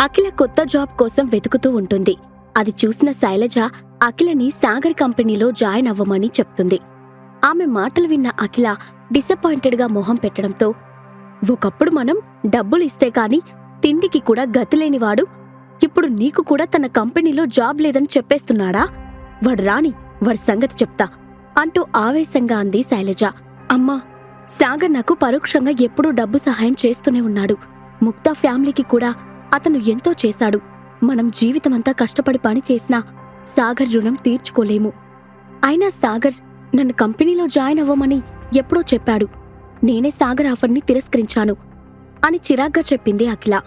అఖిల కొత్త జాబ్ కోసం వెతుకుతూ ఉంటుంది. అది చూసిన శైలజ అఖిలని సాగర్ కంపెనీలో జాయిన్ అవ్వమని చెప్తుంది. ఆమె మాటలు విన్న అఖిల డిసప్పాయింటెడ్గా మొహం పెట్టడంతో ఒకప్పుడు మనం డబ్బులు ఇస్తే కాని తిండికి కూడా గతిలేనివాడు. ఇప్పుడు నీకు కూడా తన కంపెనీలో జాబ్ లేదని చెప్పేస్తున్నాడా? వాడు రాని వాడి సంగతి చెప్తా అంటూ ఆవేశంగా అంది శైలజ. అమ్మా సాగర్ నాకు పరోక్షంగా ఎప్పుడూ డబ్బు సహాయం చేస్తూనే ఉన్నాడు. ముక్తా ఫ్యామిలీకి కూడా అతను ఎంతో చేశాడు. మనం జీవితమంతా కష్టపడి పని చేసినా సాగర్ రుణం తీర్చుకోలేము. అయినా సాగర్ నన్ను కంపెనీలో జాయిన్ అవ్వమని ఎప్పుడో చెప్పాడు. నేనే సాగర్ ఆఫర్ని తిరస్కరించాను అని చిరాగ్గా చెప్పింది అఖిల.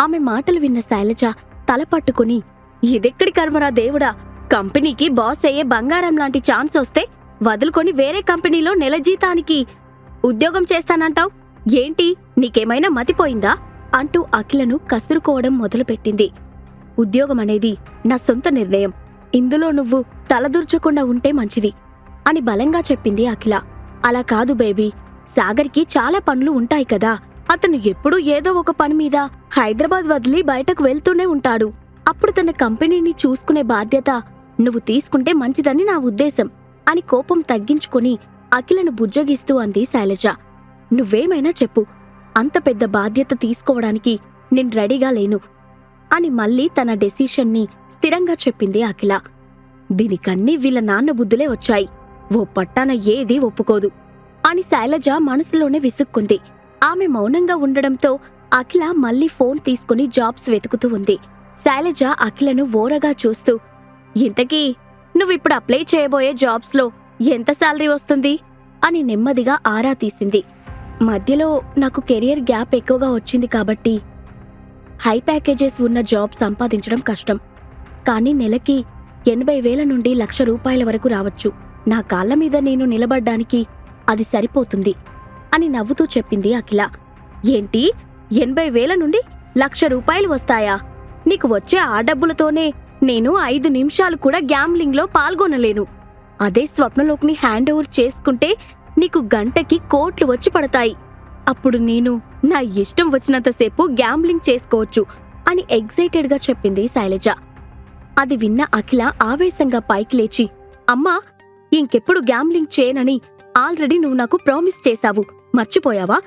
ఆమె మాటలు విన్న శైలజ తల పట్టుకుని ఇదెక్కడి కర్మరా దేవుడా? కంపెనీకి బాస్ అయ్యే బంగారం లాంటి ఛాన్స్ వస్తే వదులుకొని వేరే కంపెనీలో నెల జీతానికి ఉద్యోగం చేస్తానంటావ్? ఏంటి? నీకేమైనా మతిపోయిందా? అంటూ అఖిలను కసురుకోవడం మొదలుపెట్టింది. ఉద్యోగం అనేది నా సొంత నిర్ణయం. ఇందులో నువ్వు తలదూర్చకుండా ఉంటే మంచిది అని బలంగా చెప్పింది అఖిల. అలా కాదు బేబీ సాగర్కి చాలా పనులు ఉంటాయి కదా. అతను ఎప్పుడూ ఏదో ఒక పని మీద హైదరాబాద్ వదిలి బయటకు వెళ్తూనే ఉంటాడు. అప్పుడు తన కంపెనీని చూసుకునే బాధ్యత నువ్వు తీసుకుంటే మంచిదని నా ఉద్దేశం అని కోపం తగ్గించుకుని అఖిలను బుజ్జగిస్తూ అంది శైలజ. నువ్వేమైనా చెప్పు అంత పెద్ద బాధ్యత తీసుకోవడానికి నేను రెడీగా లేను అని మళ్ళీ తన డెసిషన్ని స్థిరంగా చెప్పింది అఖిల. దీనికన్నీ వీళ్ళ నాన్న బుద్ధులే వచ్చాయి. ఓ పట్టాన ఏదీ ఒప్పుకోదు అని శైలజ మనసులోనే విసుక్కుంది. ఆమె మౌనంగా ఉండడంతో అఖిల మళ్ళీ ఫోన్ తీసుకుని జాబ్స్ వెతుకుతూ ఉంది. శైలజ అఖిలను ఓరగా చూస్తూ ఇంతకీ నువ్విప్పుడు అప్లై చేయబోయే జాబ్స్లో ఎంత శాలరీ వస్తుంది? అని నెమ్మదిగా ఆరా తీసింది. మధ్యలో నాకు కెరియర్ గ్యాప్ ఎక్కువగా వచ్చింది కాబట్టి హై ప్యాకేజెస్ ఉన్న జాబ్ సంపాదించడం కష్టం. కానీ నెలకి ఎనభై వేల నుండి లక్ష రూపాయల వరకు రావచ్చు. నా కాళ్ళ మీద నేను నిలబడ్డానికి అది సరిపోతుంది అని నవ్వుతూ చెప్పింది అఖిల. ఏంటి? ఎనభై వేల నుండి లక్ష రూపాయలు వస్తాయా? నీకు వచ్చే ఆ డబ్బులతోనే నేను ఐదు నిమిషాలు కూడా గ్యాంబ్లింగ్లో పాల్గొనలేను. అదే స్వప్నలోక్ని హ్యాండ్ ఓవర్ చేసుకుంటే నీకు గంటకి కోట్లు వచ్చి పడతాయి. అప్పుడు నేను నా ఇష్టం వచ్చినంతసేపు గ్యాంబ్లింగ్ చేసుకోవచ్చు అని ఎగ్జైటెడ్గా చెప్పింది శైలజ. అది విన్న అఖిల ఆవేశంగా పైకి లేచి అమ్మా ఇంకెప్పుడు గ్యాంబ్లింగ్ చేయనని ఆల్రెడీ నువ్వు నాకు ప్రామిస్ చేశావు. మర్చిపోయావా?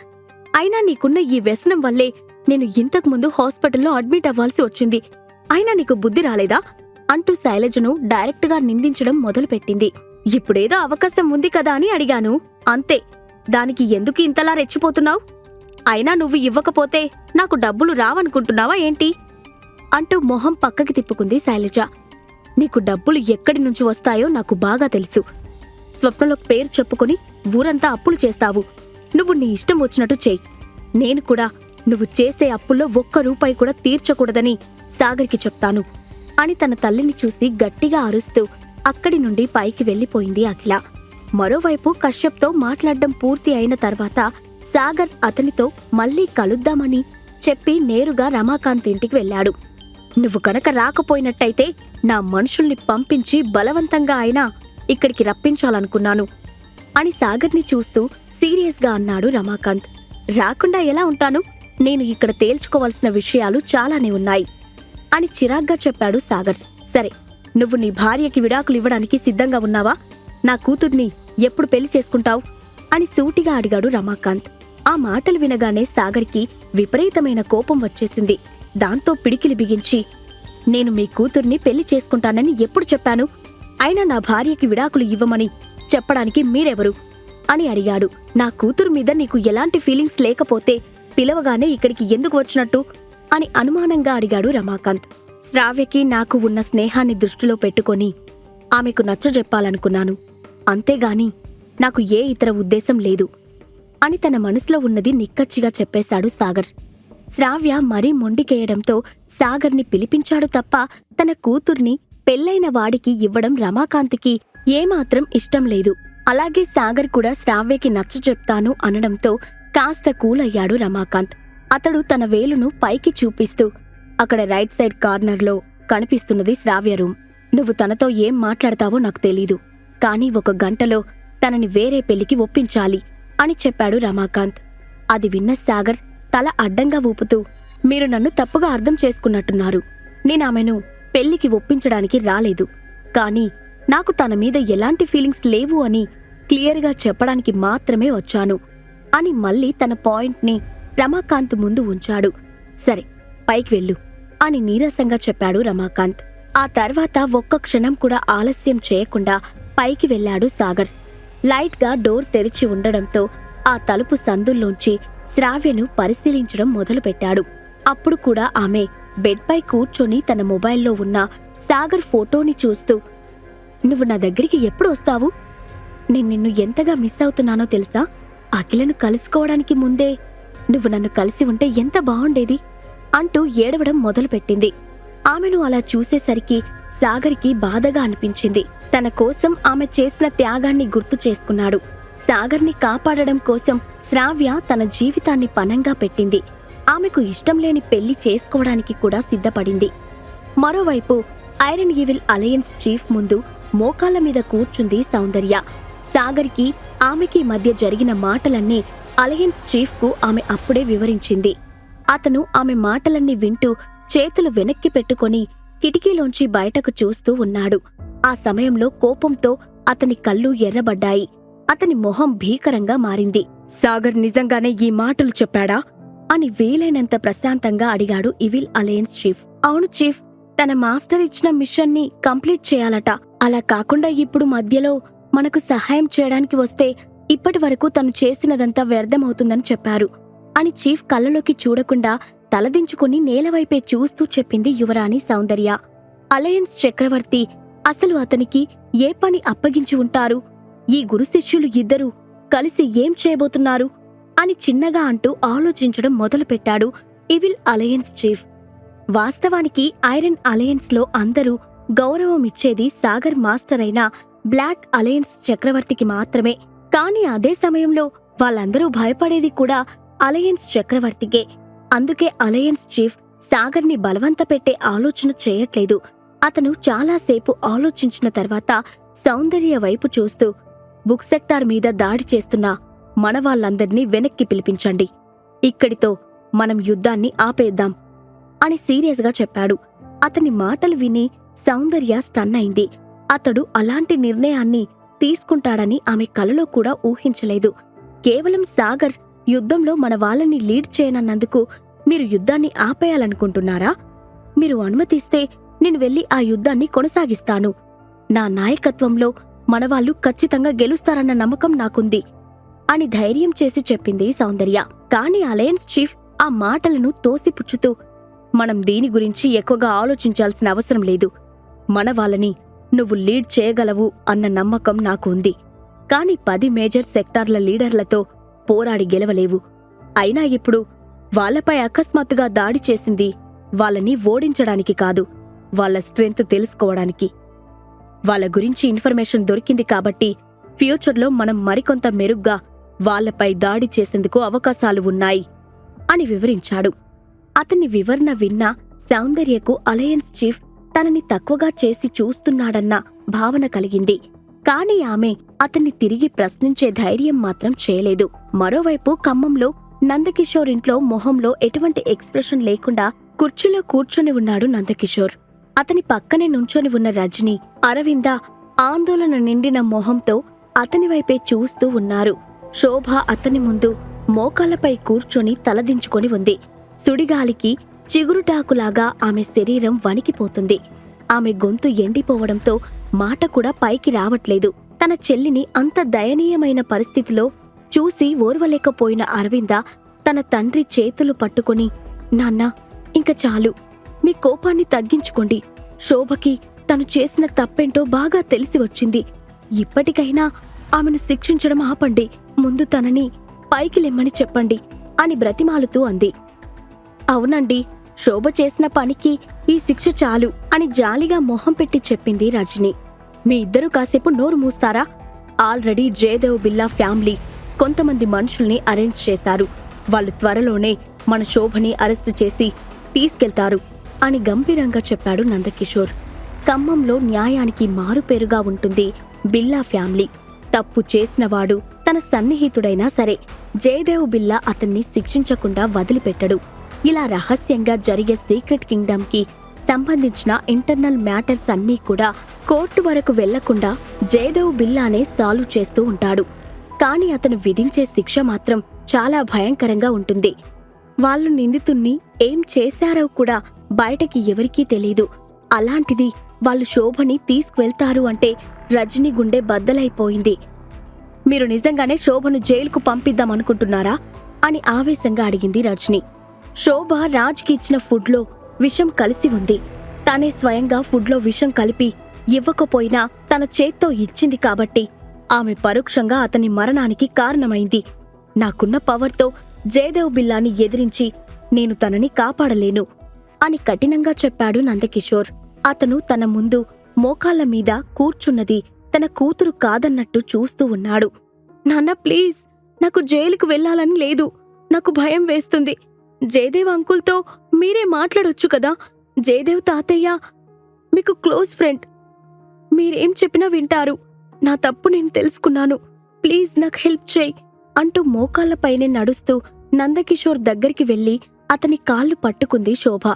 అయినా నీకున్న ఈ వ్యసనం వల్లే నేను ఇంతకుముందు హాస్పిటల్లో అడ్మిట్ అవ్వాల్సి వచ్చింది. అయినా నీకు బుద్ధి రాలేదా? అంటూ శైలజను డైరెక్ట్గా నిందించడం మొదలుపెట్టింది. ఇప్పుడేదో అవకాశం ఉంది కదా అని అడిగాను. అంతే. దానికి ఎందుకు ఇంతలా రెచ్చిపోతున్నావు? అయినా నువ్వు ఇవ్వకపోతే నాకు డబ్బులు రావనుకుంటున్నావా ఏంటి? అంటూ మొహం పక్కకి తిప్పుకుంది శైలజ. నీకు డబ్బులు ఎక్కడి నుంచి వస్తాయో నాకు బాగా తెలుసు. స్వప్నలో పేరు చెప్పుకుని ఊరంతా అప్పులు చేస్తావు. నువ్వు నీ ఇష్టం వచ్చినట్టు చేయి. నేను కూడా నువ్వు చేసే అప్పుల్లో ఒక్క రూపాయి కూడా తీర్చకూడదని సాగర్కి చెప్తాను అని తన తల్లిని చూసి గట్టిగా అరుస్తూ అక్కడి నుండి పైకి వెళ్ళిపోయింది అఖిల. మరోవైపు కశ్యప్తో మాట్లాడడం పూర్తి అయిన తర్వాత సాగర్ అతనితో మళ్ళీ కలుద్దామని చెప్పి నేరుగా రమాకాంత్ ఇంటికి వెళ్ళాడు. నువ్వు కనుక రాకపోయినట్టయితే నా మనుషుల్ని పంపించి బలవంతంగా అయినా ఇక్కడికి రప్పించాలనుకున్నాను అని సాగర్ని చూస్తూ సీరియస్గా అన్నాడు రమాకాంత్. రాకుండా ఎలా ఉంటాను? నేను ఇక్కడ తేల్చుకోవాల్సిన విషయాలు చాలానే ఉన్నాయి అని చిరాగ్గా చెప్పాడు సాగర్. సరే నువ్వు నీ భార్యకి విడాకులు ఇవ్వడానికి సిద్ధంగా ఉన్నావా? నా కూతుర్ని ఎప్పుడు పెళ్ళి చేసుకుంటావు? అని సూటిగా అడిగాడు రమాకాంత్. ఆ మాటలు వినగానే సాగర్కి విపరీతమైన కోపం వచ్చేసింది. దాంతో పిడికిలి బిగించి నేను మీ కూతుర్ని పెళ్ళి చేసుకుంటానని ఎప్పుడు చెప్పాను? అయినా నా భార్యకి విడాకులు ఇవ్వమని చెప్పడానికి మీరెవరు? అని అడిగాడు. నా కూతురు మీద నీకు ఎలాంటి ఫీలింగ్స్ లేకపోతే పిలవగానే ఇక్కడికి ఎందుకు వచ్చినట్టు? అని అనుమానంగా అడిగాడు రమాకాంత్. శ్రావ్యకి నాకు ఉన్న స్నేహాన్ని దృష్టిలో పెట్టుకొని ఆమెకు నచ్చజెప్పాలనుకున్నాను. అంతేగాని నాకు ఏ ఇతర ఉద్దేశం లేదు. అని తన మనసులో ఉన్నది నిక్కచ్చిగా చెప్పేశాడు సాగర్. శ్రావ్య మరీ మొండికేయడంతో సాగర్ని పిలిపించాడు తప్ప తన కూతుర్ని పెళ్ళైన వాడికి ఇవ్వడం రమాకాంత్కి ఏమాత్రం ఇష్టం లేదు. అలాగే సాగర్ కూడా శ్రావ్యకి నచ్చ చెప్తాను అనడంతో కాస్త కూలయ్యాడు రమాకాంత్. అతడు తన వేలును పైకి చూపిస్తూ అక్కడ రైట్ సైడ్ కార్నర్లో కనిపిస్తున్నది శ్రావ్య రూమ్. నువ్వు తనతో ఏం మాట్లాడతావో నాకు తెలీదు. కానీ ఒక గంటలో తనని వేరే పెళ్ళికి ఒప్పించాలి అని చెప్పాడు రమాకాంత్. అది విన్న సాగర్ తల అడ్డంగా ఊపుతూ మీరు నన్ను తప్పుగా అర్థం చేసుకున్నట్టున్నారు. నేను ఆమెను పెళ్ళికి ఒప్పించడానికి రాలేదు. కానీ నాకు తన మీద ఎలాంటి ఫీలింగ్స్ లేవు అని క్లియర్గా చెప్పడానికి మాత్రమే వచ్చాను అని మళ్ళీ తన పాయింట్ని రమాకాంత్ ముందు ఉంచాడు. సరే పైకి వెళ్ళు. అని నీరసంగా చెప్పాడు రమాకాంత్. ఆ తర్వాత ఒక్క క్షణం కూడా ఆలస్యం చేయకుండా పైకి వెళ్ళాడు సాగర్. లైట్గా డోర్ తెరిచి ఉండడంతో ఆ తలుపు సందుల్లోంచి శ్రావ్యను పరిశీలించడం మొదలుపెట్టాడు. అప్పుడు కూడా ఆమె బెడ్పై కూర్చొని తన మొబైల్లో ఉన్న సాగర్ ఫోటోని చూస్తూ నువ్వు నా దగ్గరికి ఎప్పుడు వస్తావు? నేను నిన్ను ఎంతగా మిస్ అవుతున్నానో తెలుసా? అఖిలను కలుసుకోవడానికి ముందే నువ్వు నన్ను కలిసి ఉంటే ఎంత బాగుండేది అంటూ ఏడవడం మొదలుపెట్టింది. ఆమెను అలా చూసేసరికి సాగర్కి బాధగా అనిపించింది. తన కోసం ఆమె చేసిన త్యాగాన్ని గుర్తు చేసుకున్నాడు. సాగర్ని కాపాడడం కోసం శ్రావ్య తన జీవితాన్ని పనంగా పెట్టింది. ఆమెకు ఇష్టం లేని పెళ్ళి చేసుకోవడానికి కూడా సిద్ధపడింది. మరోవైపు ఐరన్ ఈవిల్ అలయన్స్ చీఫ్ ముందు మోకాళ్ళ మీద కూర్చుంది సౌందర్య. సాగర్కి ఆమెకి మధ్య జరిగిన మాటలన్నీ అలయన్స్ చీఫ్కు ఆమె అప్పుడే వివరించింది. అతను ఆమె మాటలన్నీ వింటూ చేతులు వెనక్కి పెట్టుకొని కిటికీలోంచి బయటకు చూస్తూ ఉన్నాడు. ఆ సమయంలో కోపంతో అతని కళ్ళు ఎర్రబడ్డాయి. అతని మొహం భీకరంగా మారింది. సాగర్ నిజంగానే ఈ మాటలు చెప్పాడా? అని వీలైనంత ప్రశాంతంగా అడిగాడు ఇవిల్ అలయన్స్ చీఫ్. అవును చీఫ్ తన మాస్టర్ ఇచ్చిన మిషన్ని కంప్లీట్ చేయాలట. అలా కాకుండా ఇప్పుడు మధ్యలో మనకు సహాయం చేయడానికి వస్తే ఇప్పటి వరకు తను చేసినదంతా వ్యర్థమవుతుందని చెప్పారు. అని చీఫ్ కళ్ళలోకి చూడకుండా తలదించుకుని నేలవైపే చూస్తూ చెప్పింది యువరాణి సౌందర్య. అలయన్స్ చక్రవర్తి అసలు అతనికి ఏ పని అప్పగించి ఉంటారు? ఈ గురు శిష్యులు ఇద్దరూ కలిసి ఏం చేయబోతున్నారు? అని చిన్నగా అంటూ ఆలోచించడం మొదలుపెట్టాడు ఇవిల్ అలయన్స్ చీఫ్. వాస్తవానికి ఐరన్ అలయన్స్లో అందరూ గౌరవం ఇచ్చేది సాగర్ మాస్టర్ అయిన బ్లాక్ అలయన్స్ చక్రవర్తికి మాత్రమే. కానీ అదే సమయంలో వాళ్ళందరూ భయపడేది కూడా అలయన్స్ చక్రవర్తికే. అందుకే అలయన్స్ చీఫ్ సాగర్ని బలవంత పెట్టే ఆలోచన చేయట్లేదు. అతను చాలాసేపు ఆలోచించిన తర్వాత సౌందర్య వైపు చూస్తూ బుక్ సెక్టార్ మీద దాడి చేస్తున్న మన వాళ్ళందర్నీ వెనక్కి పిలిపించండి. ఇక్కడితో మనం యుద్ధాన్ని ఆపేద్దాం అని సీరియస్గా చెప్పాడు. అతని మాటలు విని సౌందర్య స్టన్ అయింది. అతడు అలాంటి నిర్ణయాన్ని తీసుకుంటాడని ఆమె కలలో కూడా ఊహించలేదు. కేవలం సాగర్ యుద్ధంలో మన వాళ్ళని లీడ్ చేయనన్నందుకు మీరు యుద్ధాన్ని ఆపేయాలనుకుంటున్నారా? మీరు అనుమతిస్తే నేను వెళ్ళి ఆ యుద్ధాన్ని కొనసాగిస్తాను. నా నాయకత్వంలో మనవాళ్ళు ఖచ్చితంగా గెలుస్తారన్న నమ్మకం నాకుంది అని ధైర్యం చేసి చెప్పింది సౌందర్య. కాని అలయన్స్ చీఫ్ ఆ మాటలను తోసిపుచ్చుతూ మనం దీని గురించి ఎక్కువగా ఆలోచించాల్సిన అవసరం లేదు. మన వాళ్ళని నువ్వు లీడ్ చేయగలవు అన్న నమ్మకం నాకు ఉంది. కాని పది మేజర్ సెక్టార్ల లీడర్లతో పోరాడి గెలవలేవు. అయినా ఇప్పుడు వాళ్ళపై అకస్మాత్తుగా దాడి చేసింది వాళ్ళని ఓడించడానికి కాదు వాళ్ళ స్ట్రెంగ్త్ తెలుసుకోవడానికి. వాళ్ళ గురించి ఇన్ఫర్మేషన్ దొరికింది కాబట్టి ఫ్యూచర్లో మనం మరికొంత మెరుగ్గా వాళ్ళపై దాడి చేసేందుకు అవకాశాలు ఉన్నాయి అని వివరించాడు. అతని వివరణ విన్న సౌందర్యకు అలయన్స్ చీఫ్ తనని తక్కువగా చేసి చూస్తున్నాడన్న భావన కలిగింది. కాని ఆమె అతన్ని తిరిగి ప్రశ్నించే ధైర్యం మాత్రం చేయలేదు. మరోవైపు ఖమ్మంలో నందకిషోర్ ఇంట్లో మొహంలో ఎటువంటి ఎక్స్ప్రెషన్ లేకుండా కుర్చీలో కూర్చొని ఉన్నాడు నందకిషోర్. అతని పక్కనే నుంచొని ఉన్న రజని అరవింద ఆందోళన నిండిన మొహంతో అతని వైపే చూస్తూ ఉన్నారు. శోభ అతని ముందు మోకాళ్ళపై కూర్చొని తలదించుకొని ఉంది. సుడిగాలికి చిగురుటాకులాగా ఆమె శరీరం వణికిపోతుంది. ఆమె గొంతు ఎండిపోవడంతో మాట కూడా పైకి రావట్లేదు. తన చెల్లిని అంత దయనీయమైన పరిస్థితిలో చూసి ఓర్వలేకపోయిన అరవింద తన తండ్రి చేతులు పట్టుకొని నాన్నా ఇంక చాలు. మీ కోపాన్ని తగ్గించుకోండి. శోభకి తను చేసిన తప్పేంటో బాగా తెలిసి వచ్చింది. ఇప్పటికైనా ఆమెను శిక్షించడం ఆపండి. ముందు తనని పైకి లెమ్మని చెప్పండి అని బ్రతిమాలుతూ అంది. అవునండి. శోభ చేసిన పనికి ఈ శిక్ష చాలు అని జాలిగా మొహం పెట్టి చెప్పింది రజని. మీ ఇద్దరు కాసేపు నోరు మూస్తారా? ఆల్రెడీ జయదేవ్ బిల్లా ఫ్యామిలీ కొంతమంది మనుషుల్ని అరేంజ్ చేశారు. వాళ్ళు త్వరలోనే మన శోభని అరెస్టు చేసి తీసుకెళ్తారు అని గంభీరంగా చెప్పాడు నందకిషోర్. ఖమ్మంలో న్యాయానికి మారుపేరుగా ఉంటుంది బిల్లా ఫ్యామిలీ. తప్పు చేసినవాడు తన సన్నిహితుడైనా సరే జయదేవ్ బిల్లా అతన్ని శిక్షించకుండా వదిలిపెట్టడు. ఇలా రహస్యంగా జరిగే సీక్రెట్ కింగ్డమ్కి సంబంధించిన ఇంటర్నల్ మ్యాటర్స్ అన్నీ కూడా కోర్టు వరకు వెళ్ళకుండా జయదేవ్ బిల్లానే సాల్వ్ చేస్తూ ఉంటాడు. కానీ అతను విధించే శిక్ష మాత్రం చాలా భయంకరంగా ఉంటుంది. వాళ్ళు నిందితుణ్ణి ఏం చేశారో కూడా బయటకి ఎవరికీ తెలీదు. అలాంటిది వాళ్ళు శోభని తీసుకువెళ్తారు అంటే రజని గుండె బద్దలైపోయింది. మీరు నిజంగానే శోభను జైలుకు పంపిద్దాం అనుకుంటున్నారా అని ఆవేశంగా అడిగింది రజని. శోభ రాజ్కి ఇచ్చిన ఫుడ్లో విషం కలిసి ఉంది. తానే స్వయంగా ఫుడ్లో విషం కలిపి ఇవ్వకపోయినా తన చేత్తో ఇచ్చింది కాబట్టి ఆమె పరోక్షంగా అతని మరణానికి కారణమైంది. నాకున్న పవర్తో జయదేవ్ బిల్లాని ఎదిరించి నేను తనని కాపాడలేను అని కఠినంగా చెప్పాడు నందకిషోర్. అతను తన ముందు మోకాళ్ళ మీద కూర్చున్నది తన కూతురు కాదన్నట్టు చూస్తూ ఉన్నాడు. నాన్న ప్లీజ్ నాకు జైలుకు వెళ్ళాలని లేదు. నాకు భయం వేస్తుంది. జయదేవ్ అంకుల్తో మీరే మాట్లాడొచ్చు కదా? జయదేవ్ తాతయ్య మీకు క్లోజ్ ఫ్రెండ్. మీరేం చెప్పినా వింటారు. నా తప్పు నేను తెలుసుకున్నాను. ప్లీజ్ నాకు హెల్ప్ చేయి అంటూ మోకాళ్ళపైనే నడుస్తూ నందకిషోర్ దగ్గరికి వెళ్ళి అతని కాళ్ళు పట్టుకుంది శోభ.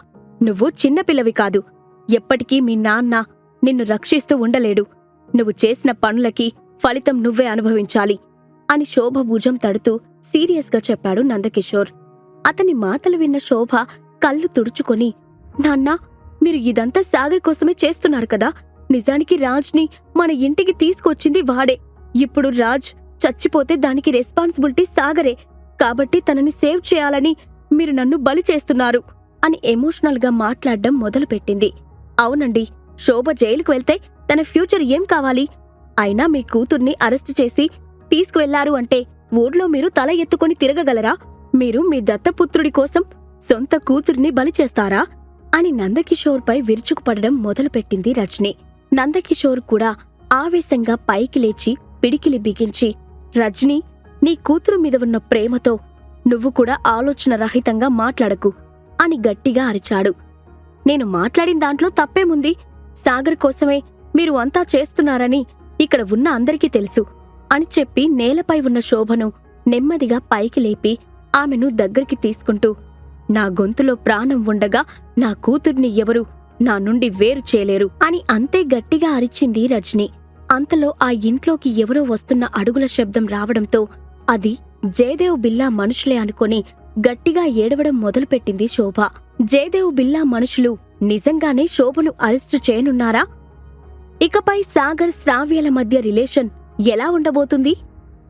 నువ్వు చిన్నపిల్లవి కాదు. ఎప్పటికీ మీ నాన్న నిన్ను రక్షిస్తూ ఉండలేడు. నువ్వు చేసిన పనులకి ఫలితం నువ్వే అనుభవించాలి అని శోభ భుజం తడుతూ సీరియస్గా చెప్పాడు నందకిషోర్. అతని మాటలు విన్న శోభ కళ్ళు తుడుచుకొని నాన్నా మీరు ఇదంతా సాగర్ కోసమే చేస్తున్నారు కదా? నిజానికి రాజ్ని మన ఇంటికి తీసుకొచ్చింది వాడే. ఇప్పుడు రాజ్ చచ్చిపోతే దానికి రెస్పాన్సిబిలిటీ సాగరే. కాబట్టి తనని సేవ్ చేయాలని మీరు నన్ను బలి చేస్తున్నారు అని ఎమోషనల్గా మాట్లాడడం మొదలుపెట్టింది. అవునండి శోభ జైలుకు వెళ్తే తన ఫ్యూచర్ ఏం కావాలి? అయినా మీ కూతుర్ని అరెస్టు చేసి తీసుకువెళ్ళారు అంటే ఊర్లో మీరు తల ఎత్తుకొని తిరగగలరా? మీరు మీ దత్తపుత్రుడి కోసం సొంత కూతుర్ని బలి చేస్తారా? అని నందకిషోర్పై విరుచుకుపడడం మొదలుపెట్టింది రజని. నందకిషోర్ కూడా ఆవేశంగా పైకి లేచి పిడికిలి బిగించి రజని నీ కూతురు మీద ఉన్న ప్రేమతో నువ్వు కూడా ఆలోచన రహితంగా మాట్లాడకు అని గట్టిగా అరిచాడు. నేను మాట్లాడిన దాంట్లో తప్పేముంది? సాగర్ కోసమే మీరు అంతా చేస్తున్నారని ఇక్కడ ఉన్న అందరికీ తెలుసు అని చెప్పి నేలపై ఉన్న శోభను నెమ్మదిగా పైకి లేపి ఆమెను దగ్గరికి తీసుకుంటూ నా గొంతులో ప్రాణం ఉండగా నా కూతుర్ని ఎవరు నా నుండి వేరు చేయలేరు అని అంతే గట్టిగా అరిచింది రజని. అంతలో ఆ ఇంట్లోకి ఎవరో వస్తున్న అడుగుల శబ్దం రావడంతో అది జయదేవ్ బిల్లా మనుషులే అనుకొని గట్టిగా ఏడవడం మొదలుపెట్టింది శోభ. జయదేవ్ బిల్లా మనుషులు నిజంగానే శోభను అరెస్టు చేయనున్నారా? ఇకపై సాగర్ శ్రావ్యల మధ్య రిలేషన్ ఎలా ఉండబోతుంది?